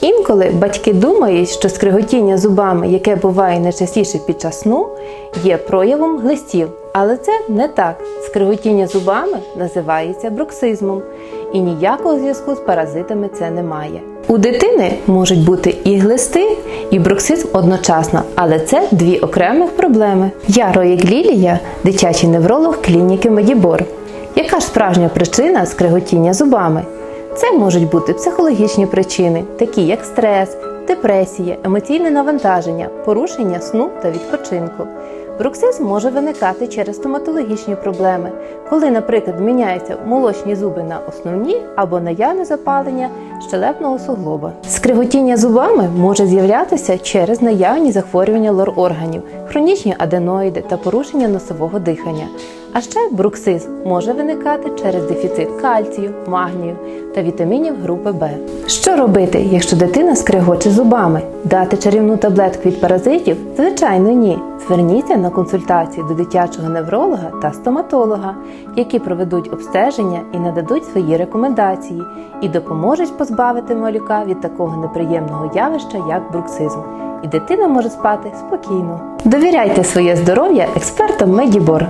Інколи батьки думають, що скриготіння зубами, яке буває найчастіше під час сну, є проявом глистів. Але це не так. Скриготіння зубами називається бруксизмом, і ніякого зв'язку з паразитами це не має. У дитини можуть бути і глисти, і бруксизм одночасно, але це дві окремих проблеми. Я Роїк Лілія, дитячий невролог клініки Медібор. Яка ж справжня причина скриготіння зубами? Це можуть бути психологічні причини, такі як стрес, депресія, емоційне навантаження, порушення сну та відпочинку. Бруксизм може виникати через стоматологічні проблеми, коли, наприклад, міняються молочні зуби на основні або наявне запалення щелепного суглоба. Скриготіння зубами може з'являтися через наявні захворювання лор-органів, хронічні аденоїди та порушення носового дихання. А ще бруксизм може виникати через дефіцит кальцію, магнію та вітамінів групи Б. Що робити, якщо дитина скригоче зубами? Дати чарівну таблетку від паразитів? Звичайно, ні. Зверніться на консультацію до дитячого невролога та стоматолога, які проведуть обстеження і нададуть свої рекомендації, і допоможуть позбавити малюка від такого неприємного явища, як бруксизм. І дитина може спати спокійно. Довіряйте своє здоров'я експертам Медібор.